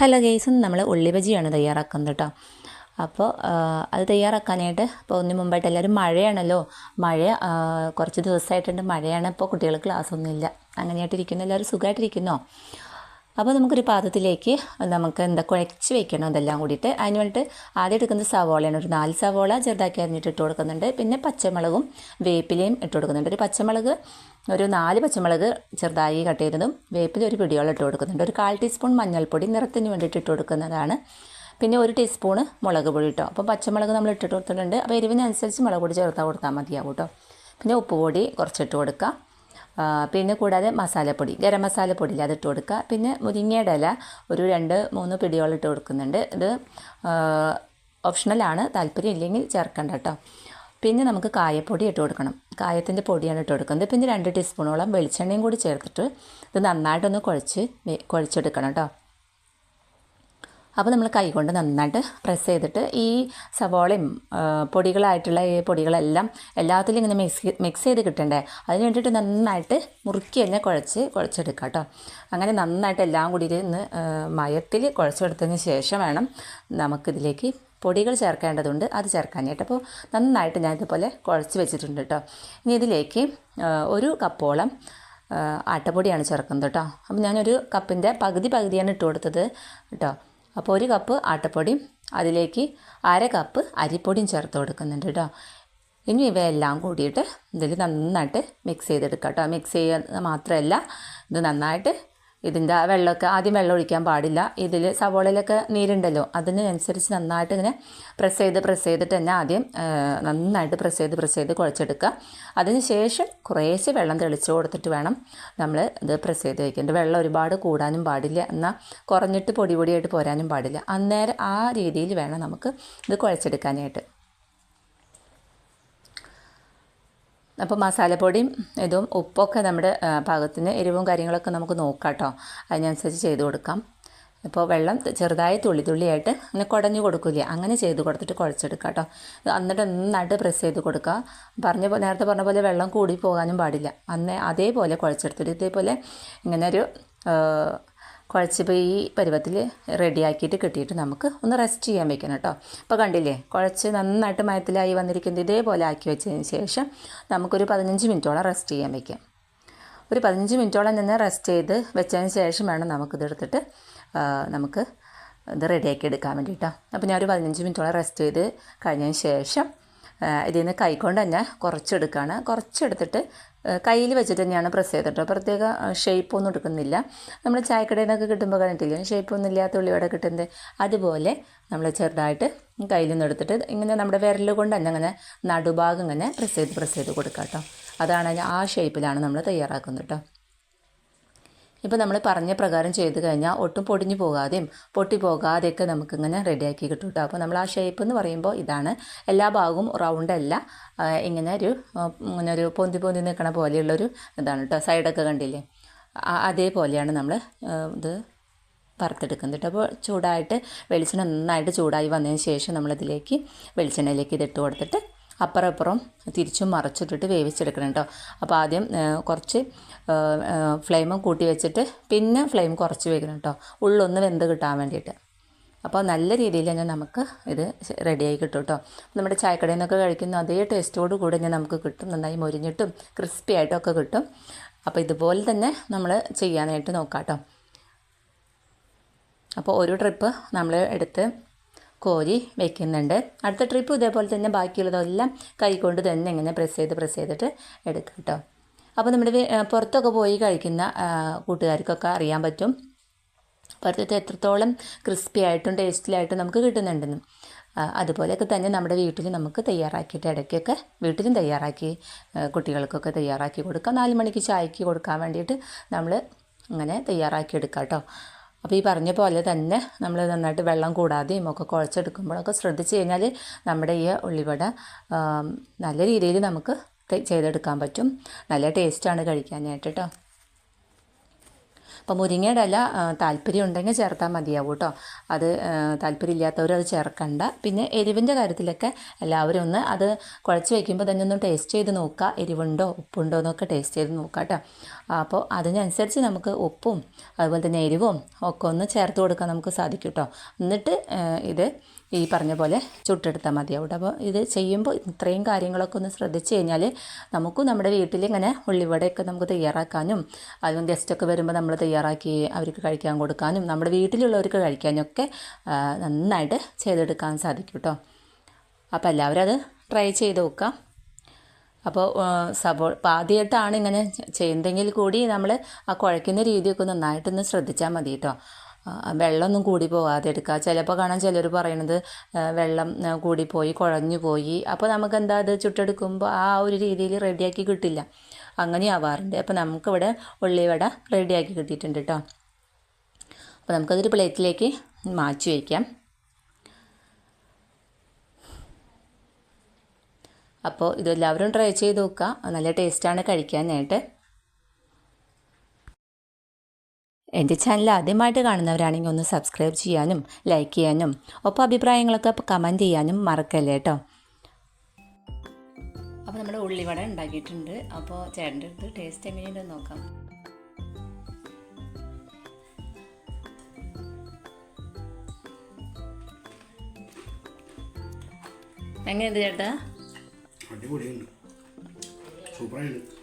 Hello guys നമ്മൾ ഉള്ളിബജിയാണ് തയ്യാറാക്കുന്നത് കേട്ടോ അപ്പോൾ അത് തയ്യാറാക്കാനായിട്ട് ഇപ്പോൾ ഒന്നിന് മുമ്പായിട്ട് എല്ലാവരും മഴയാണല്ലോ. മഴ കുറച്ച് ദിവസമായിട്ടുണ്ട് മഴയാണ്. ഇപ്പോൾ കുട്ടികൾ ക്ലാസ്സൊന്നുമില്ല അങ്ങനെയായിട്ടിരിക്കുന്നു. എല്ലാവരും സുഖമായിട്ടിരിക്കുന്നോ അപ്പോൾ നമുക്കൊരു പാത്രത്തിലേക്ക് നമുക്ക് എന്താ കുഴച്ച് വെക്കണം അതെല്ലാം കൂടിയിട്ട്. അതിന് വേണ്ടിയിട്ട് ആദ്യം എടുക്കുന്നത് സവോളയാണ്. ഒരു നാല് സവോള ചെറുതാക്കി അരിഞ്ഞിട്ട് ഇട്ട് കൊടുക്കുന്നുണ്ട്. പിന്നെ പച്ചമുളകും വേപ്പിലയും ഇട്ട് കൊടുക്കുന്നുണ്ട്. ഒരു പച്ചമുളക് ഒരു നാല് പച്ചമുളക് ചെറുതായി കട്ട് ചെയ്തതും വേപ്പില ഒരു പിടിയോളം ഇട്ട് കൊടുക്കുന്നുണ്ട്. ഒരു കാൽ ടീസ്പൂൺ മഞ്ഞൾപ്പൊടി നിറത്തിന് വേണ്ടിയിട്ട് ഇട്ട് കൊടുക്കുന്നതാണ്. പിന്നെ ഒരു ടീസ്പൂണ് മുളക് പൊടി കേട്ടോ അപ്പോൾ പച്ചമുളക് നമ്മൾ ഇട്ടിട്ട് കൊടുത്തിട്ടുണ്ട്. അപ്പോൾ എരിവിനനുസരിച്ച് മുളക് പൊടി ചേർത്താൽ കൊടുത്താൽ മതിയാവും കേട്ടോ. പിന്നെ ഉപ്പ് പൊടി കുറച്ചിട്ട് കൊടുക്കുക പിന്നെ കൂടാതെ മസാലപ്പൊടി ഗരം മസാലപ്പൊടി അതിട്ട് കൊടുക്കുക. പിന്നെ മുരിങ്ങയുടെ ഇല ഒരു രണ്ട് മൂന്ന് പിടിയോളം ഇട്ട് കൊടുക്കുന്നുണ്ട്. ഇത് ഓപ്ഷണലാണ് താല്പര്യം ഇല്ലെങ്കിൽ ചേർക്കണ്ട കേട്ടോ. പിന്നെ നമുക്ക് കായപ്പൊടി ഇട്ട് കൊടുക്കണം. കായത്തിന്റെ പൊടിയാണ് ഇട്ട് കൊടുക്കുന്നത്. പിന്നെ രണ്ട് ടീസ്പൂണോളം വെളിച്ചെണ്ണയും കൂടി ചേർത്തിട്ട് ഇത് നന്നായിട്ടൊന്ന് കുഴച്ച് കുഴച്ചെടുക്കണം കേട്ടോ. അപ്പോൾ നമ്മൾ കൈകൊണ്ട് നന്നായിട്ട് പ്രസ് ചെയ്തിട്ട് ഈ സവോളയും പൊടികളായിട്ടുള്ള ഈ പൊടികളെല്ലാം എല്ലാത്തിലും ഇങ്ങനെ മിക്സ് മിക്സ് ചെയ്ത് കിട്ടണ്ടേ? അതിന് വേണ്ടിയിട്ട് നന്നായിട്ട് മുറുക്കി തന്നെ കുഴച്ച് കുഴച്ചെടുക്കുക കേട്ടോ. അങ്ങനെ നന്നായിട്ട് എല്ലാം കൂടി ഇന്ന് മയത്തിൽ കുഴച്ചെടുത്തതിന് ശേഷം വേണം നമുക്കിതിലേക്ക് പൊടികൾ ചേർക്കേണ്ടതുണ്ട്. അത് ചേർക്കാനായിട്ട്. അപ്പോൾ നന്നായിട്ട് ഞാൻ ഇതുപോലെ കുഴച്ച് വെച്ചിട്ടുണ്ട് കേട്ടോ. ഇനി ഇതിലേക്ക് ഒരു കപ്പോളം ആട്ടപ്പൊടിയാണ് ചേർക്കുന്നത് കേട്ടോ. അപ്പോൾ ഞാനൊരു കപ്പിന്റെ പകുതി പകുതിയാണ് ഇട്ട് കൊടുത്തത് കേട്ടോ. അപ്പോൾ ഒരു കപ്പ് ആട്ടപ്പൊടിയും അതിലേക്ക് അര കപ്പ് അരിപ്പൊടിയും ചേർത്ത് കൊടുക്കുന്നുണ്ട് കേട്ടോ. ഇനി ഇവയെല്ലാം കൂടിയിട്ട് ഇതിൽ നന്നായിട്ട് മിക്സ് ചെയ്തെടുക്കുക കേട്ടോ. മിക്സ് ചെയ്യുക മാത്രമല്ല ഇത് നന്നായിട്ട് ഇതിന്റെ ആ വെള്ളമൊക്കെ ആദ്യം വെള്ളം ഒഴിക്കാൻ പാടില്ല. ഇതിൽ സവോളയിലൊക്കെ നീരുണ്ടല്ലോ അതിനനുസരിച്ച് നന്നായിട്ട് ഇങ്ങനെ പ്രസ് ചെയ്ത് പ്രസ് ചെയ്തിട്ട് തന്നെ ആദ്യം നന്നായിട്ട് പ്രസ് ചെയ്ത് പ്രസ് ചെയ്ത് കുഴച്ചെടുക്കുക. അതിനുശേഷം കുറേശ്ശെ വെള്ളം തെളിച്ച് കൊടുത്തിട്ട് വേണം നമ്മൾ ഇത് പ്രസ് ചെയ്ത് വയ്ക്കേണ്ടത് വെള്ളം ഒരുപാട് കൂടാനും പാടില്ല എന്നാൽ കുറഞ്ഞിട്ട് പൊടി പൊടിയായിട്ട് പോരാനും പാടില്ല. അന്നേരം ആ രീതിയിൽ വേണം നമുക്ക് ഇത് കുഴച്ചെടുക്കാനായിട്ട്. അപ്പോൾ മസാലപ്പൊടിയും ഇതും ഉപ്പൊക്കെ നമ്മുടെ പാകത്തിന് എരിവും കാര്യങ്ങളൊക്കെ നമുക്ക് നോക്കാം കേട്ടോ. അതിനനുസരിച്ച് ചെയ്ത് കൊടുക്കാം. ഇപ്പോൾ വെള്ളം ചെറുതായി തുള്ളി തുള്ളിയായിട്ട് ഇങ്ങനെ കുടഞ്ഞു കൊടുക്കില്ല അങ്ങനെ ചെയ്ത് കൊടുത്തിട്ട് കുഴച്ചെടുക്കുക കേട്ടോ. എന്നിട്ട് നന്നായിട്ട് പ്രസ് ചെയ്ത് കൊടുക്കുക. പറഞ്ഞ പോലെ നേരത്തെ പറഞ്ഞ പോലെ വെള്ളം കൂടി പോകാനും പാടില്ല. അന്നേ അതേപോലെ കുഴച്ചെടുത്തിട്ട് ഇതേപോലെ ഇങ്ങനെ ഒരു കുഴച്ചിപ്പോൾ ഈ പരുവത്തിൽ റെഡിയാക്കിയിട്ട് കിട്ടിയിട്ട് നമുക്ക് ഒന്ന് റെസ്റ്റ് ചെയ്യാൻ വെക്കണം കേട്ടോ. അപ്പോൾ കണ്ടില്ലേ കുഴച്ച് നന്നായിട്ട് മയത്തിലായി വന്നിരിക്കുന്നത് ഇതേപോലെ ആക്കി വെച്ചതിന് ശേഷം നമുക്കൊരു പതിനഞ്ച് മിനിറ്റോളം റെസ്റ്റ് ചെയ്യാൻ വെക്കാം. ഒരു പതിനഞ്ച് മിനിറ്റോളം നിന്ന് റെസ്റ്റ് ചെയ്ത് വെച്ചതിന് ശേഷം വേണം നമുക്കിത് എടുത്തിട്ട് നമുക്ക് ഇത് റെഡിയാക്കി എടുക്കാൻ വേണ്ടിയിട്ടോ അപ്പോൾ ഞാൻ ഒരു പതിനഞ്ച് മിനിറ്റോളം റെസ്റ്റ് ചെയ്ത് കഴിഞ്ഞതിന് ശേഷം ഇതിൽ നിന്ന് കൈക്കൊണ്ട് തന്നെ കുറച്ചെടുക്കുകയാണ് കുറച്ചെടുത്തിട്ട് കയ്യിൽ വെച്ചിട്ട് തന്നെയാണ് പ്രസ് ചെയ്തിട്ട് പ്രത്യേക ഷേപ്പൊന്നും എടുക്കുന്നില്ല. നമ്മൾ ചായക്കടയിൽ നിന്നൊക്കെ കിട്ടുമ്പോൾ കണ്ടിട്ടില്ലേ ഷേപ്പൊന്നും ഇല്ലാത്ത ഉള്ളിവട കിട്ടുന്നത്. അതുപോലെ നമ്മൾ ചെറുതായിട്ട് കയ്യിൽ നിന്ന് എടുത്തിട്ട് ഇങ്ങനെ നമ്മുടെ വിരൽ കൊണ്ട് തന്നെ അങ്ങനെ നടുഭാഗം ഇങ്ങനെ പ്രസ് ചെയ്ത് പ്രസ് ചെയ്ത് കൊടുക്കാം കേട്ടോ അതാണ് ആ ഷേപ്പിലാണ് നമ്മൾ തയ്യാറാക്കുന്നത് കേട്ടോ ഇപ്പോൾ നമ്മൾ പറഞ്ഞ പ്രകാരം ചെയ്ത് കഴിഞ്ഞാൽ ഒട്ടും പൊടിഞ്ഞു പോകാതെയും പൊട്ടി പോകാതെയൊക്കെ നമുക്കിങ്ങനെ റെഡിയാക്കി കിട്ടും കേട്ടോ അപ്പോൾ നമ്മൾ ആ ഷേപ്പ് എന്ന് പറയുമ്പോൾ ഇതാണ്. എല്ലാ ഭാഗവും റൗണ്ട് അല്ല. ഇങ്ങനെ ഒരു ഇങ്ങനെ ഒരു പൊന്തി പൊന്തി നിൽക്കണ പോലെയുള്ളൊരു ഇതാണ് കേട്ടോ സൈഡൊക്കെ കണ്ടില്ലേ? അതേപോലെയാണ് നമ്മൾ ഇത് വറുത്തെടുക്കുന്നത് അപ്പോൾ ചൂടായിട്ട് വെളിച്ചെണ്ണ നന്നായിട്ട് ചൂടായി വന്നതിന് ശേഷം നമ്മളിതിലേക്ക് വെളിച്ചെണ്ണയിലേക്ക് ഇതിട്ട് കൊടുത്തിട്ട് അപ്പുറം അപ്പുറം തിരിച്ചും മറച്ചിട്ടിട്ട് വേവിച്ചെടുക്കണം കേട്ടോ. അപ്പോൾ ആദ്യം കുറച്ച് ഫ്ലെയിം കൂട്ടി വെച്ചിട്ട് പിന്നെ ഫ്ലെയിം കുറച്ച് വെക്കണം കേട്ടോ. ഉള്ളൊന്ന് വെന്ത് കിട്ടാൻ വേണ്ടിയിട്ട്. അപ്പോൾ നല്ല രീതിയിൽ തന്നെ നമുക്ക് ഇത് റെഡിയായി കിട്ടും കേട്ടോ. നമ്മുടെ ചായക്കടയിൽ നിന്നൊക്കെ കഴിക്കുന്ന അതേ ടേസ്റ്റോട് കൂടി തന്നെ നമുക്ക് കിട്ടും. നന്നായി മൊരിഞ്ഞിട്ടും ക്രിസ്പി ആയിട്ടൊക്കെ കിട്ടും. അപ്പോൾ ഇതുപോലെ തന്നെ നമ്മൾ ചെയ്യാനായിട്ട് നോക്കാം കേട്ടോ. അപ്പോൾ ഒരു ട്രിപ്പ് നമ്മൾ എടുത്ത് കോരി വെക്കുന്നുണ്ട്. അടുത്ത ട്രിപ്പ് ഇതേപോലെ തന്നെ ബാക്കിയുള്ളതെല്ലാം കൈകൊണ്ട് തന്നെ ഇങ്ങനെ പ്രസ് ചെയ്ത് പ്രസ് ചെയ്തിട്ട് എടുക്കുക കേട്ടോ അപ്പോൾ നമ്മുടെ പുറത്തൊക്കെ പോയി കഴിക്കുന്ന കൂട്ടുകാർക്കൊക്കെ അറിയാൻ പറ്റും. പുറത്തത്തെ എത്രത്തോളം ക്രിസ്പി ആയിട്ടും ടേസ്റ്റിലായിട്ടും നമുക്ക് കിട്ടുന്നുണ്ടെന്ന്. അതുപോലെയൊക്കെ തന്നെ നമ്മുടെ വീട്ടിൽ നമുക്ക് തയ്യാറാക്കിയിട്ട് ഇടയ്ക്കൊക്കെ വീട്ടിലും തയ്യാറാക്കി കുട്ടികൾക്കൊക്കെ തയ്യാറാക്കി കൊടുക്കാം. നാല് മണിക്ക് ചായക്ക് കൊടുക്കാൻ വേണ്ടിയിട്ട് നമ്മൾ അങ്ങനെ തയ്യാറാക്കി എടുക്കാം കേട്ടോ അപ്പോൾ ഈ പറഞ്ഞ പോലെ തന്നെ നമ്മൾ നന്നായിട്ട് വെള്ളം കൂടാതെയും ഒക്കെ കുഴച്ചെടുക്കുമ്പോഴൊക്കെ ശ്രദ്ധിച്ച് കഴിഞ്ഞാൽ നമ്മുടെ ഈ ഉള്ളിവട നല്ല രീതിയിൽ നമുക്ക് ചെയ്തെടുക്കാൻ പറ്റും. നല്ല ടേസ്റ്റാണ് കഴിക്കാനായിട്ട് കേട്ടോ അപ്പോൾ മുരിങ്ങയുടെ ഇല താല്പര്യം ഉണ്ടെങ്കിൽ ചേർത്താൽ മതിയാവും കേട്ടോ അത് താല്പര്യം താല്പര്യമില്ലാത്തവർ അത് ചേർക്കണ്ട. പിന്നെ എരിവിന്റെ കാര്യത്തിലൊക്കെ എല്ലാവരും ഒന്ന് അത് കുഴച്ച് വയ്ക്കുമ്പോൾ തന്നെ ഒന്ന് ടേസ്റ്റ് ചെയ്ത് നോക്കുക എരിവുണ്ടോ ഉപ്പുണ്ടോ എന്നൊക്കെ ടേസ്റ്റ് ചെയ്ത് നോക്കുക കേട്ടോ അപ്പോൾ അതിനനുസരിച്ച് നമുക്ക് ഉപ്പും അതുപോലെ തന്നെ എരിവും ഒക്കെ ഒന്ന് ചേർത്ത് കൊടുക്കാൻ നമുക്ക് സാധിക്കും കേട്ടോ എന്നിട്ട് ഇത് ഈ പറഞ്ഞ പോലെ ചുട്ടെടുത്താൽ മതിയാവും അപ്പോൾ ഇത് ചെയ്യുമ്പോൾ ഇത്രയും കാര്യങ്ങളൊക്കെ ഒന്ന് ശ്രദ്ധിച്ച് കഴിഞ്ഞാൽ നമുക്കും നമ്മുടെ വീട്ടിൽ ഇങ്ങനെ ഉള്ളിവടയൊക്കെ നമുക്ക് തയ്യാറാക്കാനും അതും ഗസ്റ്റൊക്കെ വരുമ്പോൾ നമ്മൾ തയ്യാറാക്കി അവർക്ക് കഴിക്കാൻ കൊടുക്കാനും നമ്മുടെ വീട്ടിലുള്ളവർക്ക് കഴിക്കാനും ഒക്കെ നന്നായിട്ട് ചെയ്തെടുക്കാൻ സാധിക്കും കേട്ടോ അപ്പോൾ എല്ലാവരും അത് ട്രൈ ചെയ്ത് നോക്കാം. അപ്പോൾ സബോ ആദ്യമായിട്ടാണ് ഇങ്ങനെ ചെയ്യുന്നതെങ്കിൽ കൂടി നമ്മൾ ആ കുഴക്കുന്ന രീതിയൊക്കെ നന്നായിട്ടൊന്ന് ശ്രദ്ധിച്ചാൽ മതി കേട്ടോ വെള്ളമൊന്നും കൂടി പോകാതെ എടുക്കുക. ചിലപ്പോൾ കാണാൻ ചിലർ പറയണത് വെള്ളം കൂടി കൂടിപ്പോയി കുഴഞ്ഞു പോയി. അപ്പോൾ നമുക്ക് എന്താ അത് ചുട്ടെടുക്കുമ്പോൾ ആ ഒരു രീതിയിൽ റെഡിയാക്കി കിട്ടില്ല. അങ്ങനെ ആവാറുണ്ട്. അപ്പോൾ നമുക്കിവിടെ ഉള്ളിവട റെഡിയാക്കി കിട്ടിയിട്ടുണ്ട് കേട്ടോ അപ്പോൾ നമുക്കതൊരു പ്ലേറ്റിലേക്ക് മാറ്റി വയ്ക്കാം അപ്പോൾ ഇതെല്ലാവരും ട്രൈ ചെയ്ത് നോക്കുക. നല്ല ടേസ്റ്റാണ് കഴിക്കാനായിട്ട് എന്റെ ചാനൽ ആദ്യമായിട്ട് കാണുന്നവരാണെങ്കിൽ ഒന്ന് സബ്സ്ക്രൈബ് ചെയ്യാനും ലൈക്ക് ചെയ്യാനും ഒപ്പം അഭിപ്രായങ്ങളൊക്കെ കമന്റ് ചെയ്യാനും മറക്കല്ലേ കേട്ടോ അപ്പോൾ നമ്മുടെ ഉള്ളിവട ഉണ്ടാക്കിയിട്ടുണ്ട്. അപ്പോൾ ചേട്ടന്റെ അടുത്ത് ടേസ്റ്റ് എങ്ങനെയുണ്ടെന്ന് നോക്കാം. എങ്ങനെയുണ്ട് ചേട്ടാ? സൂപ്പറായിട്ട്